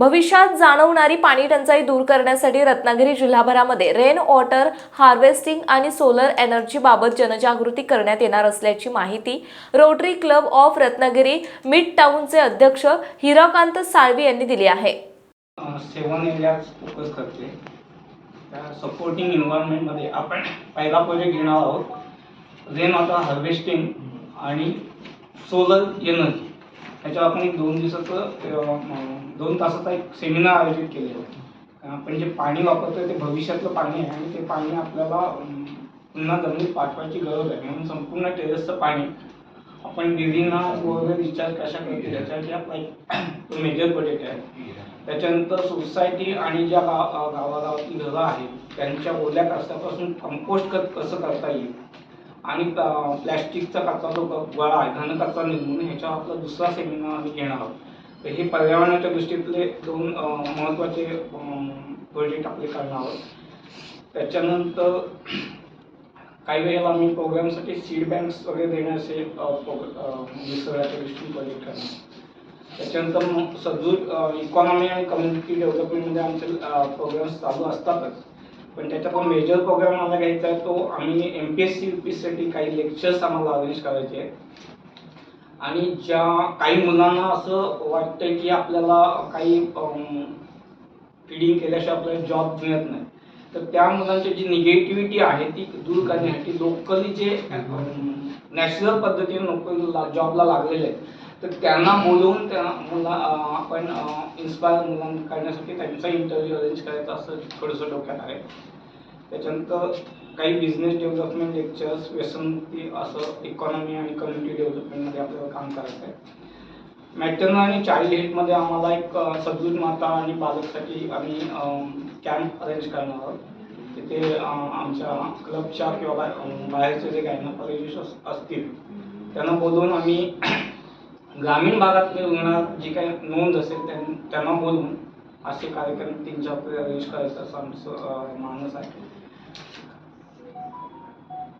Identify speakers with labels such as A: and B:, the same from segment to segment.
A: भविष्यात जाणवणारी पाणी टंचाई दूर करण्यासाठी रत्नागिरी जिल्हाभरामध्ये रेन वॉटर हार्वेस्टिंग आणि सोलर एनर्जी बाबत जनजागृती करण्यात येणार असल्याची माहिती Rotary Club of Ratnagiri mid टाऊनचे अध्यक्ष हिराकांत साळवी यांनी दिली आहे.
B: सेवन एरियाज फोकस करते. त्या सपोर्टिंग एन्व्हायरमेंटमध्ये आपण पहिला प्रोजेक्ट घेणार आहोत. रेन वॉटर हार्वेस्टिंग आणि सोलर एनर्जी त्याच्यावर आपण एक दोन दिवसाचं दोन तासाचा एक सेमिनार आयोजित केले आहे आपण जे पाणी वापरतोय ते भविष्यातलं पाणी आहे आणि ते पाणी आपल्याला पुन्हा जमिनीत पाठवायची गरज आहे. म्हणून संपूर्ण टेरेसचं पाणी आपण विहिरींना वगैरे रिचार्ज कशा करतो त्याच्यासाठी आपला मेजर बजेट आहे. त्याच्यानंतर सोसायटी आणि ज्या गाव अं, गावागावातली घरं आहेत त्यांच्या ओल्या कचऱ्यापासून कंपोस्ट खत कसं करता येईल? आणि प्लॅस्टिकचा कचरा जो गोळा आहे घनकचरा निर्मूलन ह्याच्यावर आपला दुसरा सेमिनार आम्ही घेणार आहोत. तर हे पर्यावरणाच्या दृष्टीतले दोन महत्त्वाचे प्रोजेक्ट आपले करणार आहोत. त्याच्यानंतर काही वेळेला आम्ही प्रोग्रामसाठी सीड बँक्स वगैरे देण्याचे निसर्गाच्या दृष्टीने प्रोजेक्ट करणार त्याच्यानंतर मग इकॉनॉमी आणि कम्युनिटी डेव्हलपमेंटमध्ये आमचे प्रोग्राम्स चालू असतातच. पण त्याचा पण मेजर प्रोग्राम आम्हाला घ्यायचा आहे तो आम्ही M P S C U P एससाठी काही लेक्चर्स आम्हाला अरेंज करायचे आहेत. आणि ज्या काही मुलांना असं वाटतं की आपल्याला काही फिडिंग केल्याशिवाय आपल्याला जॉब मिळत नाही तर त्या मुलांची जी निगेटिव्हिटी आहे ती दूर करण्यासाठी लोकली जे नॅचरल पद्धतीने नोकरी जॉबला लागलेले आहेत तर त्यांना बोलवून त्या मुला आपण इन्स्पायर मुलांना करण्यासाठी त्यांचा इंटरव्ह्यू अरेंज करायचा असं थोडंसं डोक्यात आहे. त्याच्यानंतर काही बिझनेस डेव्हलपमेंट लेक्चर्स व्यसनती असं इकॉनॉमी आणि कम्युनिटी डेव्हलपमेंटमध्ये आपल्याला काम करायचं आहे. मॅटर्नल आणि चाइल्ड हेल्थमध्ये आम्हाला एक अ, सदृढ माता आणि बालकसाठी आम्ही कॅम्प अरेंज करणार आहोत. तिथे आमच्या क्लबच्या किंवा बाहेरचे जे गायनाकॉलॉजिस्ट असतील त्यांना बोलवून आम्ही ग्रामीण भागातले रुग्ण जी काही नोंद असेल त्यां- त्यांना बोलवून असे कार्यक्रम तीन चार अरेंज करायचं असं आमचं मानस आहे.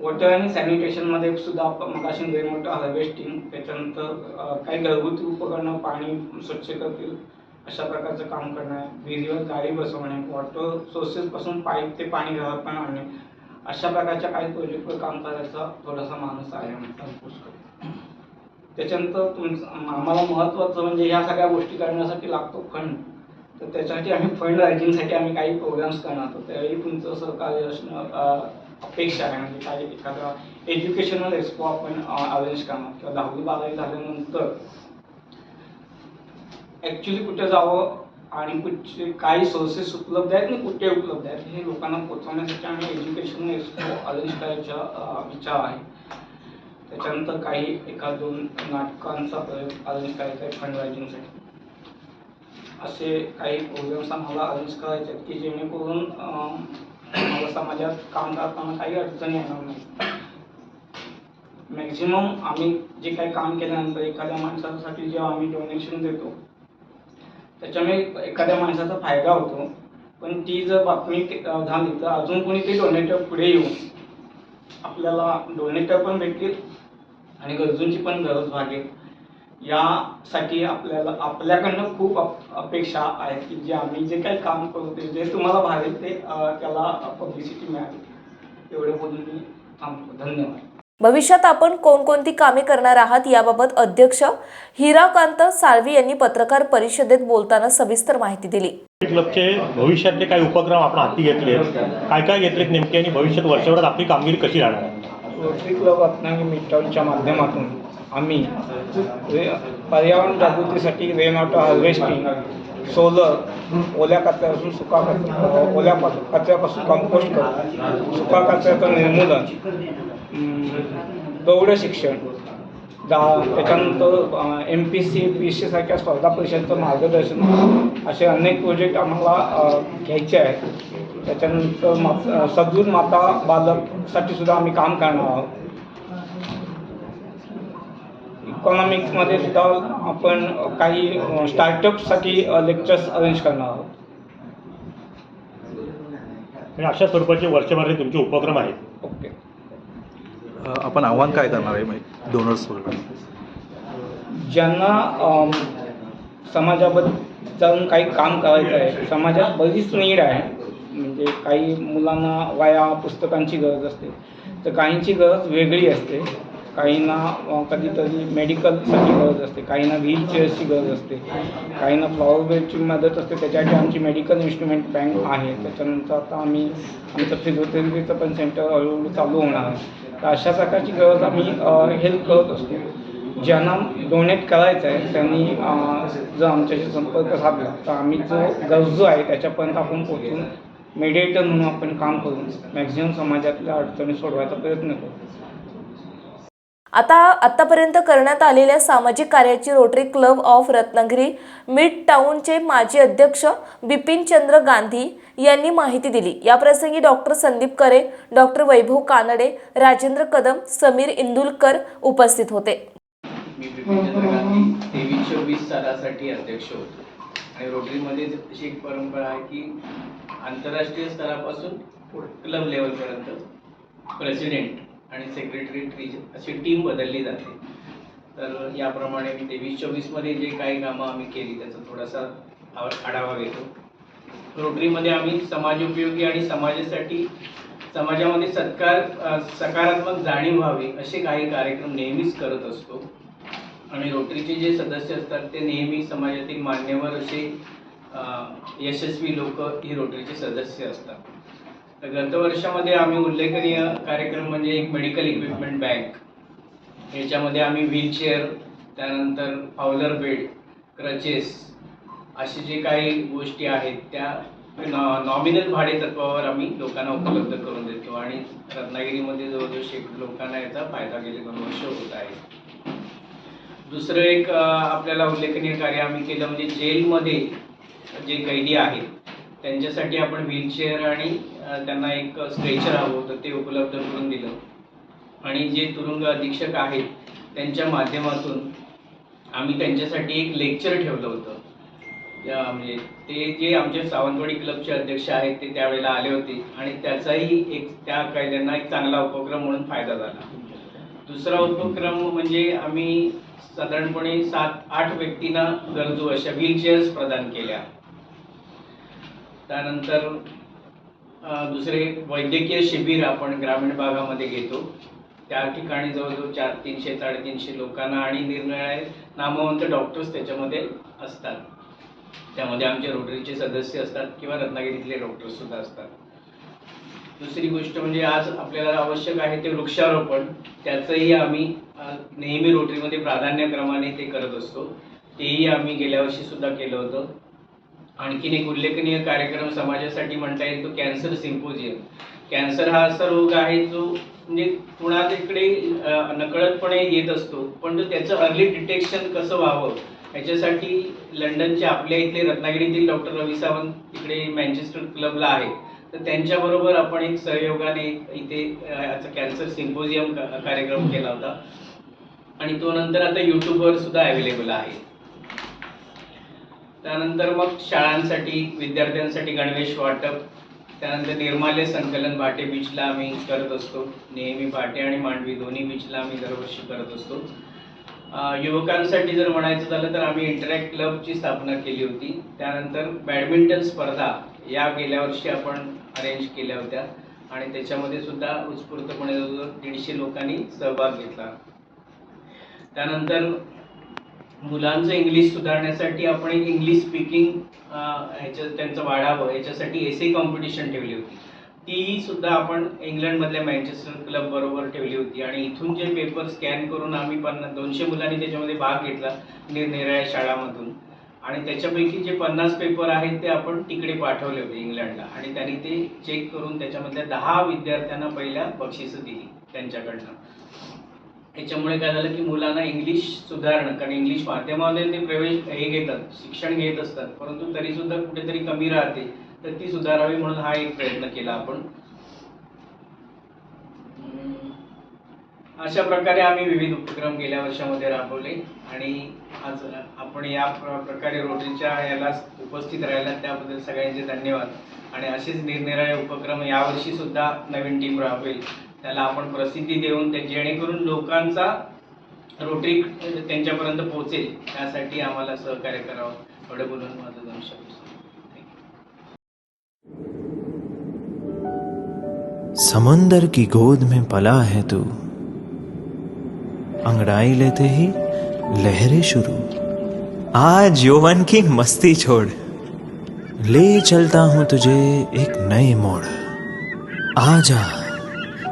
B: वॉटर आणि सॅनिटेशनमध्ये सुद्धा आपण मगाशी रेन वॉटर हार्वेस्टिंग त्याच्यानंतर काही घरगुती उपकरणं पाणी स्वच्छ करतील अशा प्रकारचं काम करणं आहे विहिरीवर गाडी बसवणे वॉटर सोर्सेसपासून पाईप ते पाणी घरात पण आणणे. अशा प्रकारच्या काही प्रोजेक्टवर काम करायचा थोडासा मानस आहे आमचा. त्याच्यानंतर तुमचं आम्हाला महत्त्वाचं म्हणजे ह्या सगळ्या गोष्टी करण्यासाठी लागतो फंड तर त्याच्यासाठी आम्ही फंड रायझिंगसाठी आम्ही काही प्रोग्राम्स करणार आहोत. त्यावेळी तुमचं सहकार्य असणं अपेक्षा आहे. म्हणजे काही एखादा एज्युकेशनल एक्सपो आपण अरेंज करणार किंवा दहावी बारावी झाल्यानंतर ॲक्च्युली कुठे जावं आणि कुठचे काही सोर्सेस उपलब्ध आहेत आणि कुठे उपलब्ध आहेत हे लोकांना पोचवण्यासाठी आम्ही एज्युकेशनल एक्सपो अरेंज करायचा विचार आहे. त्याच्यानंतर काही एखाद दोन नाटकांचा प्रयोग अरेंज करायचा आहे फंड रायझिंगसाठी असे काही प्रोग्राम्स आम्हाला अरेंज करायचे आहेत की जेणेकरून मला समाजात काम करताना काही अडचणी येणार नाही मॅक्झिमम आम्ही जे काही काम केल्यानंतर एखाद्या माणसासाठी जेव्हा आम्ही डोनेशन देतो त्याच्यामुळे एखाद्या माणसाचा फायदा होतो. पण ती जर बातमी झाली तर अजून कोणी ते डोनेटर पुढे येऊन आपल्याला डोनेटर पण भेटतील आणि गरजूंची पण गरज भागेल. यासाठी आपल्याला आपल्याकडनं खूप अप- अपेक्षा आहेत की जे आम्ही जे काही काम करू ते जे तुम्हाला भावेल ते त्याला पब्लिसिटी मिळाली. एवढं बोलून मी थांबतो. धन्यवाद.
A: भविष्यात आपण कोणकोणती कामे करणार आहात याबाबत अध्यक्ष हिराकांत साळवी यांनी पत्रकार परिषदेत बोलताना सविस्तर माहिती दिली
C: क्लबचे भविष्यातले काही उपक्रम आपण हाती घेतले काय काय घेतलेत नेमके आणि भविष्यात वर्षभरात आपली कामगिरी कशी राहणार आहे?
B: रोटरी क्लब रत्नागिरी मिटॉलच्या माध्यमातून आम्ही पर्यावरण जागृतीसाठी रेन वॉटर हार्वेस्टिंग सोलर ओल्या कचऱ्यापासून सुका कचरा ओल्या कचऱ्यापासून कंपोस्ट करून सुका कचऱ्याचं निर्मूलन गौड शिक्षण दा त्याच्यानंतर M P C P S सीसारख्या स्पर्धा परीक्षांचं मार्गदर्शन असे अनेक प्रोजेक्ट आम्हाला घ्यायचे आहेत. त्याच्यानंतर मा अ, माता बालकसाठी सुद्धा आम्ही काम करणार आहोत. इकॉनॉमिक्समध्ये सुद्धा आपण काही स्टार्टअपसाठी लेक्चर्स अरेंज करणार आहोत.
C: आणि अशा स्वरूपाचे वर्षभराचे तुमचे उपक्रम आहेत.
B: ओके.
D: आपण आव्हान काय करणार आहे? डोनर्स वगैरे.
B: ज्यांना समाजाबद्दल जाऊन काही काम करायचं आहे समाजात बरीच नीड आहे. म्हणजे काही मुलांना वया पुस्तकांची गरज असते. तर काहींची गरज वेगळी असते. काहींना कधीतरी मेडिकलसाठी गरज असते काहींना व्हीलचेअर्सची गरज असते काहींना फ्लॉवर बेडची मदत असते त्याच्यासाठी आमची मेडिकल इन्स्ट्रुमेंट बँक आहे. त्याच्यानंतर आता आम्ही आमचं फिजिओथेरपीचं पण सेंटर हळूहळू चालू होणार आहे. तर अशा प्रकारची गरज आम्ही हेल्प करत असतो. ज्यांना डोनेट करायचं आहे त्यांनी जर आमच्याशी संपर्क साधला तर आम्ही जो गरजू आहे त्याच्यापर्यंत आपण पोचून मेडिएटर म्हणून आपण काम करून मॅक्झिमम समाजातल्या अडचणी सोडवायचा प्रयत्न करू.
A: आता आत्तापर्यंत करण्यात आलेल्या सामाजिक कार्याची Rotary Club of Ratnagiri mid टाऊनचे माजी अध्यक्ष बिपिनचंद्र गांधी यांनी माहिती दिली. याप्रसंगी डॉक्टर संदीप करे डॉक्टर वैभव कानडे राजेंद्र कदम समीर इंदुलकर उपस्थित होते.
E: मी बिपिनचंद्र गांधी तेवीस चोवीस सालासाठी अध्यक्ष होतो. आणि रोटरीमध्ये अशी एक परंपरा आहे की आंतरराष्ट्रीय स्तरापासून क्लब लेवलपर्यंत प्रेसिडेंट आणि सेक्रेटरी ट्री अशी टीम बदलली जाते. तर याप्रमाणे मी तेवीस चोवीसमध्ये जे काही कामं आम्ही केली त्याचा थोडासा आढावा घेतो. रोटरीमध्ये आम्ही समाजोपयोगी आणि समाजासाठी समाजामध्ये सत्कार सकारात्मक जाणीव व्हावी असे काही कार्यक्रम नेहमीच करत असतो. आणि रोटरीचे जे सदस्य असतात ते नेहमी समाजातील मान्यवर असे यशस्वी लोक ही रोटरीचे सदस्य असतात. गत वर्षामध्ये आम्ही उल्लेखनीय कार्यक्रम म्हणजे एक मेडिकल इक्विपमेंट बँक याच्यामध्ये आम्ही व्हीलचेअर त्यानंतर फावलर बेड क्रचेस असे जे काही गोष्टी आहेत त्या नॉमिनल भाडे तत्वावर आम्ही लोकांना उपलब्ध करून देतो आणि रत्नागिरीमध्ये जवळजवळ शेकडो लोकांना याचा फायदा गेले दोन वर्ष होत आहे दुसरं एक आपल्याला उल्लेखनीय कार्य आम्ही केलं म्हणजे जेलमध्ये जे कैदी आहेत त्यांच्यासाठी आपण व्हीलचेअर आणि त्यांना एक स्ट्रेचर हवं होतं ते उपलब्ध करून दिलं. आणि जे तुरुंग अधीक्षक आहेत त्यांच्या माध्यमातून आम्ही त्यांच्यासाठी एक लेक्चर ठेवलं होतं. म्हणजे ते जे आमचे सावंतवाडी क्लबचे अध्यक्ष आहेत ते त्यावेळेला आले होते. आणि त्याचाही एक त्या कैद्यांना एक चांगला उपक्रम म्हणून फायदा झाला. दुसरा उपक्रम म्हणजे आम्ही साधारणपणे सात आठ व्यक्तींना गरजू अशा व्हीलचेअर्स प्रदान केल्या. त्यानंतर दुसरे वैद्यकीय शिबिर आपण ग्रामीण भागामध्ये घेतो. त्या ठिकाणी जवळजवळ चार तीनशे साडेतीनशे लोकांना आणि निरनिराळे नामवंत डॉक्टर्स त्याच्यामध्ये असतात. त्यामध्ये आमचे रोटरीचे सदस्य असतात किंवा रत्नागिरीतले डॉक्टर्ससुद्धा असतात. दुसरी गोष्ट म्हणजे आज आपल्याला आवश्यक आहे ते वृक्षारोपण. त्याचंही आम्ही नेहमी रोटरीमध्ये प्राधान्यक्रमाने ते करत असतो. तेही आम्ही गेल्या वर्षीसुद्धा केलं होतं. आणखीन एक उल्लेखनीय कार्यक्रम समाजासाठी म्हणता येईल तो कॅन्सर सिम्पोजियम. कॅन्सर हा असा रोग आहे जो म्हणजे कुणात इकडे नकळतपणे येत असतो पण तो त्याचं अर्ली डिटेक्शन कसं व्हावं याच्यासाठी लंडनच्या आपल्या इथले रत्नागिरीतील डॉक्टर रवी सावंत इकडे मॅन्चेस्टर क्लबला आहे तर त्यांच्याबरोबर आपण एक सहयोगाने इथे याचा कॅन्सर सिम्पोजियम कार्यक्रम केला होता. आणि तो नंतर आता युट्यूबवर सुद्धा अवेलेबल आहे. त्यानंतर मग शाळांसाठी विद्यार्थ्यांसाठी गणवेश वाटप त्यानंतर निर्माल्य संकलन भाटे बीचला आम्ही करत असतो. नेहमी भाटे आणि मांडवी दोन्ही बीचला आम्ही दरवर्षी करत असतो. युवकांसाठी जर म्हणायचं झालं तर आम्ही इंटरॅक्ट क्लबची स्थापना केली होती. त्यानंतर बॅडमिंटन स्पर्धा या गेल्या वर्षी आपण अरेंज केल्या होत्या. आणि त्याच्यामध्ये सुद्धा उत्स्फूर्तपणे जवळजवळ दीडशे लोकांनी सहभाग घेतला. त्यानंतर मुलांचं इंग्लिश सुधारण्यासाठी आपण एक इंग्लिश स्पीकिंग ह्याच्या त्यांचं वाढावं याच्यासाठी एसे कॉम्पिटिशन ठेवली होती. ती सुद्धा आपण इंग्लंडमधल्या मॅन्चेस्टर क्लब बरोबर ठेवली होती. आणि इथून जे पेपर स्कॅन करून आम्ही पन्नास दोनशे मुलांनी त्याच्यामध्ये भाग घेतला निरनिराळ्या शाळामधून. आणि त्याच्यापैकी जे पन्नास पेपर आहेत ते आपण तिकडे पाठवले होते इंग्लंडला. आणि त्यांनी ते चेक करून त्याच्यामधल्या दहा विद्यार्थ्यांना पहिल्या बक्षिसं दिली त्यांच्याकडनं. याच्यामुळे काय झालं की मुलांना इंग्लिश सुधारणं कारण इंग्लिश माध्यमामध्ये ते प्रवेश हे घेतात शिक्षण घेत असतात परंतु तरी सुद्धा कुठेतरी कमी राहते तर ती सुधारावी म्हणून हा एक प्रयत्न केला आपण. अशा प्रकारे आम्ही विविध उपक्रम गेल्या वर्षामध्ये राबवले आणि आज आपण या प्रकारे रोटरीच्या याला उपस्थित राहिला त्याबद्दल सगळ्यांचे धन्यवाद. आणि असेच निरनिराळे उपक्रम यावर्षी सुद्धा नवीन टीम राबवेल. त्याला आपण प्रसिद्धी देऊन जेणेकरून लोकांचा रोटरी त्यांच्यापर्यंत पोहोचेल. त्यासाठी आम्हाला सहकार्य करावं. एवढं बोलून माझं दोन शब्द
F: की गोद में पला है तू। अंगड़ाई लेते ही लहरें शुरू। आज यौवन की मस्ती छोड़। ले चलता हूं तुझे एक नए मोड़। आजा